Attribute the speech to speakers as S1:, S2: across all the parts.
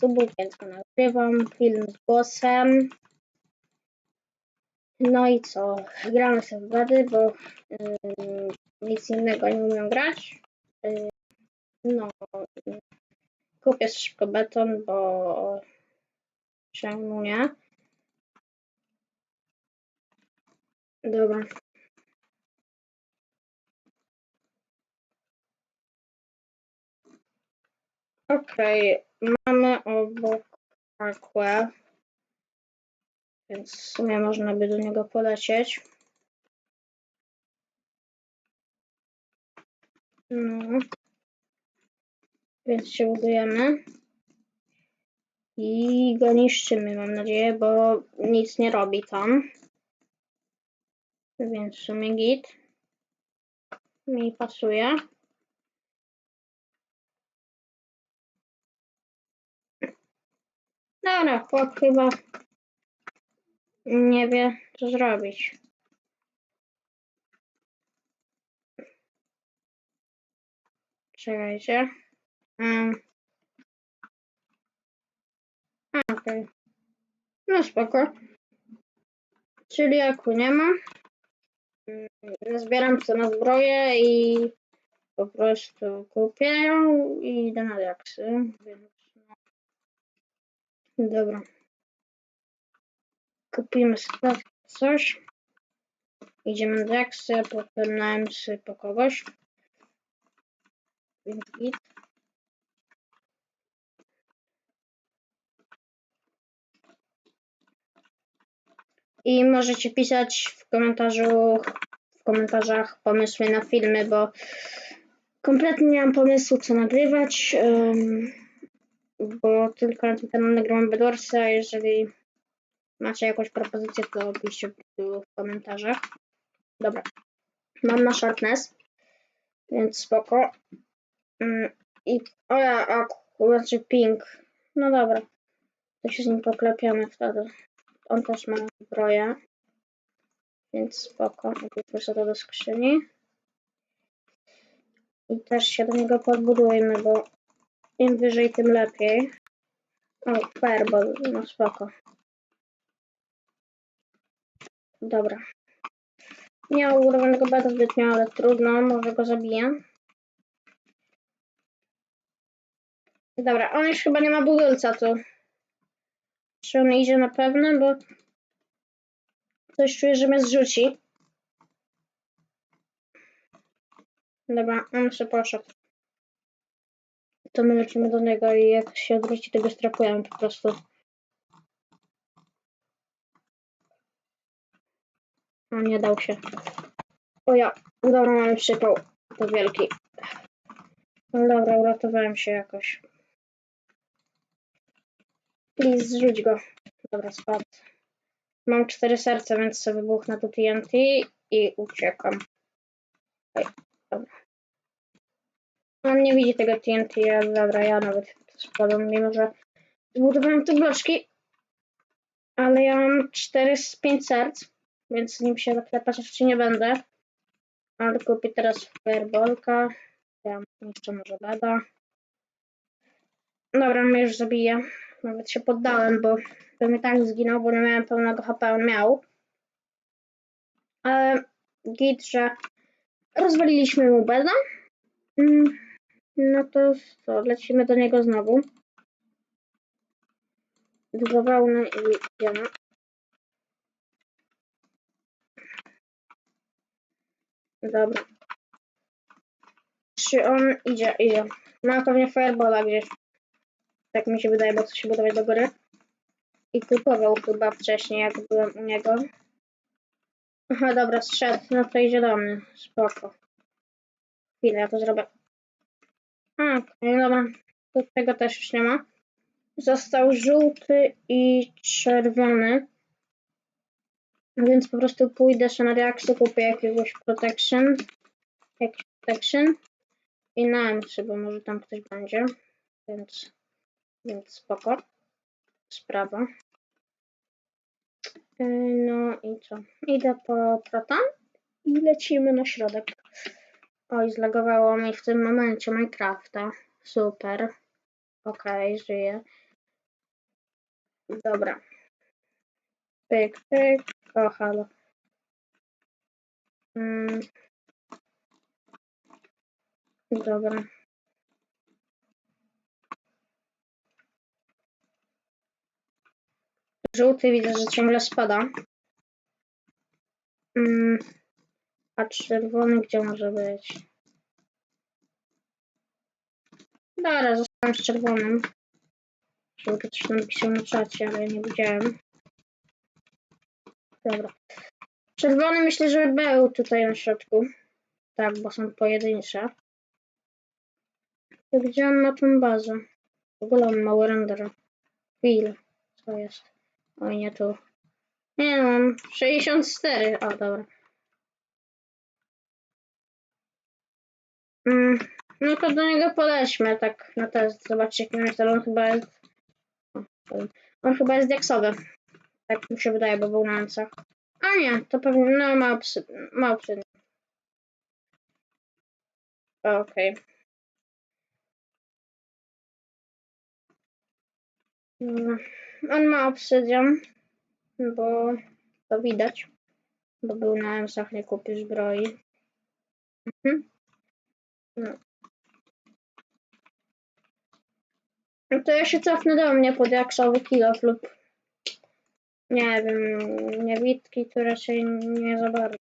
S1: subów, więc go nagrywam. Film z głosem. No i co? Gramy sobie w bo ym, nic innego nie umiem grać. Ym, no, kupię szybko beton, bo czemu nie? Dobra. Okej, mamy obok aquę, więc w sumie można by do niego polecieć. No. Więc się budujemy. I go niszczymy, mam nadzieję, bo nic nie robi tam. Więc w sumie git. Mi pasuje. Dobra, chłop chyba nie wie, co zrobić. Czekajcie. Um. Okej. No spoko. Czyli jaku nie ma. Mm, Zbieram co na zbroję i po prostu kupię ją i idę na jaksy. Więc. Dobra. Kupimy sobie coś. Idziemy jaksy, a potem na emsy po kogoś. Więc git. I możecie pisać w komentarzu, w komentarzach pomysły na filmy, bo kompletnie nie mam pomysłu, co nagrywać, ym, bo tylko na tym kanale nagrywam Bedwarsa, jeżeli macie jakąś propozycję, to piszcie w komentarzach. Dobra, mam na sharpness, więc spoko. Ym, I, o ja, a, znaczy ping, no dobra, to się z nim poklepiamy wtedy. On też ma zbroję. Więc spoko. Sobie to do skrzyni. I też się do niego podbudujmy, bo im wyżej, tym lepiej. O, fireball, no spoko. Dobra. Nie mam ubudowanego beta zbytnio, ale trudno, może go zabiję. Dobra, on już chyba nie ma budulca tu. Czy on idzie na pewno, bo coś czuję, że mnie zrzuci. Dobra, on się poszedł. To my lecimy do niego i jak się odwróci, to go strapujemy po prostu. No nie dał się. O ja, dobra, mamy przypał. To wielki. No dobra, uratowałem się jakoś. Please, zrzuć go. Dobra, spadł. Mam cztery serca, więc sobie wybuchnę tu TNT i uciekam. Oj, dobra. On nie widzi tego TNT, ale dobra, ja nawet spadam, mimo że zbudowałem te bloczki. Ale ja mam 4 z 5 serc, więc z nim się zaklepać jeszcze nie będę. Ale kupię teraz fireballka. Ja jeszcze może beda. Dobra, mnie już zabije. Nawet się poddałem, bo bym i tak zginął, bo nie miałem pełnego HP, on miał. Ale git, że rozwaliliśmy mu beda. Mm, No to co, lecimy do niego znowu. Dwa wełny i idziemy. Dobra. Czy on idzie? Idzie. Ma pewnie fireballa gdzieś. Tak mi się wydaje, bo chce się budować do góry. I kupował chyba wcześniej, jak byłem u niego. Aha, dobra, strzedł. No to idzie do mnie. Spoko. Chwilę, ja to zrobię. A, okej, dobra. Tu tego też już nie ma. Został żółty i czerwony. Więc po prostu pójdę sobie na reakcję, kupię jakiegoś protection. Jakiś protection. I na MC, bo może tam ktoś będzie. Więc, więc spoko. Sprawa. Yy, No i co? Idę po proton i lecimy na środek. Oj, zlagowało mi w tym momencie Minecrafta. Super. Okej, żyję. Dobra. Pyk, pyk. O, halo. Mm. Dobra. Żółty widzę, że ciągle spada. Mm. A czerwony gdzie może być? Dobra, zostałem z czerwonym. Żółty coś napisał na czacie, ale nie widziałem. Dobra. Czerwony myślę, że był tutaj na środku. Tak, bo są pojedyncze. To gdzie on ma tą bazę? W ogóle on mały render. Chwilę. Co jest? Oj, nie tu. Nie, mam 64. O, dobra. Mm, no to do niego polećmy, tak na test. Zobaczcie, jaki on on chyba jest... On chyba jest diaksowy. Tak mi się wydaje, bo był na ręcach. A nie, to pewnie, no ma obsy... ma obsydian. Okej. Dobra. On ma obsydian, bo to widać, bo był na emsach, nie kupił zbroi. Mhm. No. To ja się cofnę do mnie pod jaksowy kilof lub nie wiem, niewidki, to raczej nie za bardzo.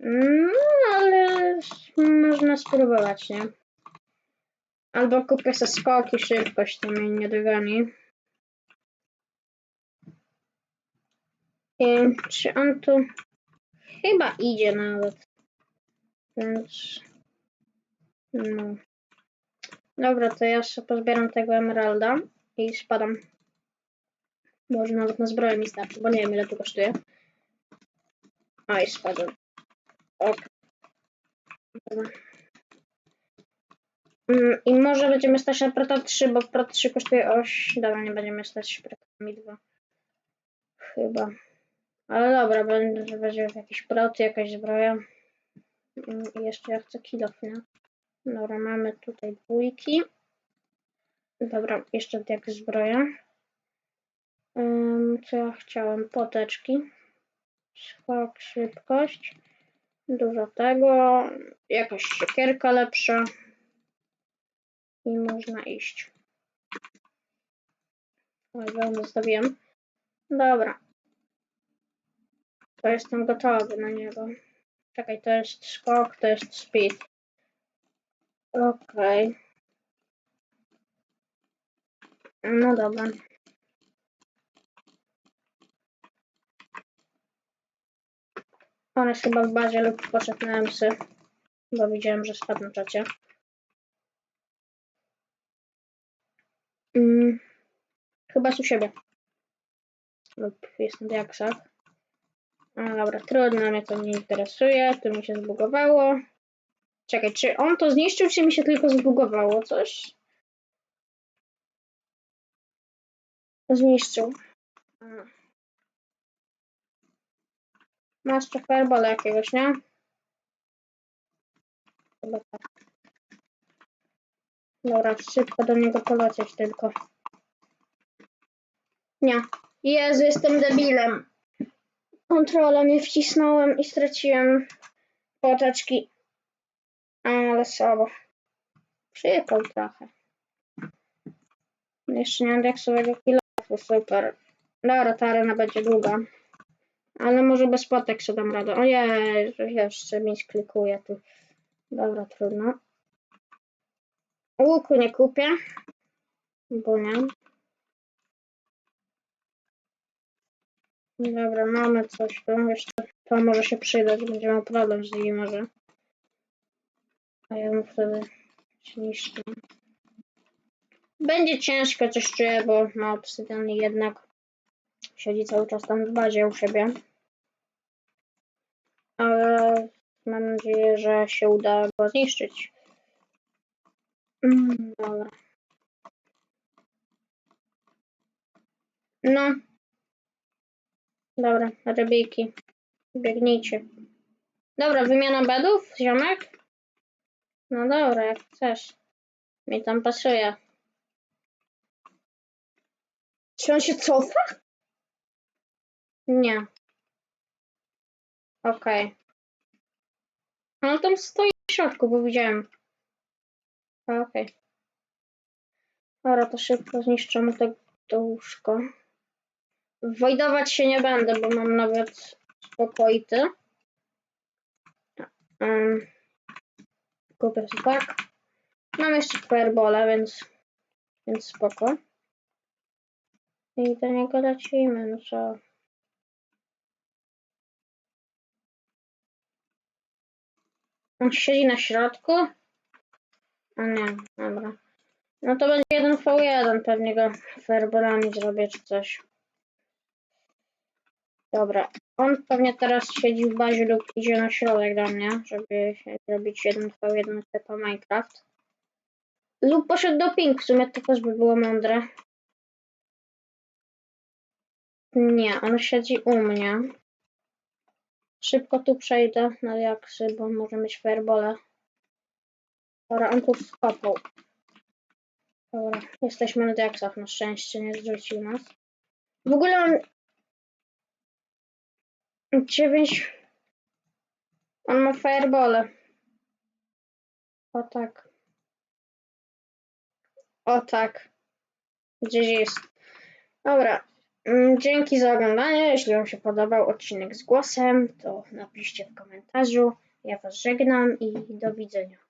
S1: No, ale można spróbować, nie? Albo kupię sobie skok i szybkość, to mnie nie dogoni. I czy on tu... Chyba idzie nawet. Więc... No. Dobra, to ja sobie pozbieram tego emeralda i spadam. Może nawet na zbroję mi starczy, bo nie wiem ile to kosztuje. A i spadłem. Ok. Mm, I może będziemy stać na Prota 3, bo Prot 3 kosztuje 8. Dobra, nie będziemy stać Protami 2. Chyba. Ale dobra, będzie, będzie jakiś Prot, jakaś zbroja. Mm, jeszcze ja chcę kilof? Dobra, mamy tutaj dwójki. Dobra, jeszcze jak zbroja. Um, co ja chciałem? Poteczki. Skok, szybkość. Dużo tego. Jakaś siekierka lepsza. I można iść. Oj, wełnę zostawiłem. Dobra. To jestem gotowy na niego. Czekaj, to jest skok, to jest speed. Okej. No dobra. On jest chyba w bazie lub poszedł na emsy. Bo widziałem, że spadł na czacie. Mm, chyba jest u siebie. Lub jest na diaksach. A dobra, trudno, mnie to nie interesuje. Tu mi się zbugowało. Czekaj, czy on to zniszczył, czy mi się tylko zbugowało coś? Zniszczył. Masz fireballa jakiegoś, nie? Chyba tak. Dobra, szybko do niego polecieć tylko. Nie. Jezu, jestem debilem. Kontrolę mnie wcisnąłem i straciłem poteczki. Ale słabo. Przykro trochę. Jeszcze nie mam deksowego kilofu, super. Dobra, ta arena będzie długa. Ale może bez potek sobie dam radę. Ojej, jeszcze mi klikuje tu. Dobra, trudno. Łuku nie kupię. Bo nie. Dobra, mamy coś tu. Jeszcze to może się przydać. Będzie miał problem z nimi może. A ja mu wtedy niszczę. Będzie ciężko coś czuję, bo ma obsydian jednak siedzi cały czas tam w bazie u siebie. Ale mam nadzieję, że się uda go zniszczyć. Mm, dobra. No. Dobra, rybiki. Biegnijcie. Dobra, wymiana bedów, ziomek? No dobra, jak chcesz. Mi tam pasuje. Czy on się cofa? Nie. Okej. On tam stoi w środku, bo widziałem. Okej. Dobra, to szybko zniszczymy to, to łóżko. Wojdować się nie będę, bo mam nawet spokoity. Um, kupię sobie tak. Mam jeszcze firebola, więc, więc spoko. I do niego lecimy, no co? On siedzi na środku? A nie, dobra. No to będzie jeden v jeden, pewnie go fairbolami zrobię czy coś. Dobra, on pewnie teraz siedzi w bazie lub idzie na środek do mnie, żeby zrobić jeden v jeden typa Minecraft. Lub poszedł do Pink, w sumie to też by było mądre. Nie, on siedzi u mnie. Szybko tu przejdę na jaksy, bo może mieć firebole. Dobra, on tu skopał. Dobra, jesteśmy na diaksach, na szczęście nie zrzucił nas. W ogóle on... 9... On ma firebole. O tak. O tak. Gdzieś jest. Dobra. Mm, Dzięki za oglądanie. Jeśli Wam się podobał odcinek z głosem, to napiszcie w komentarzu. Ja Was żegnam i do widzenia.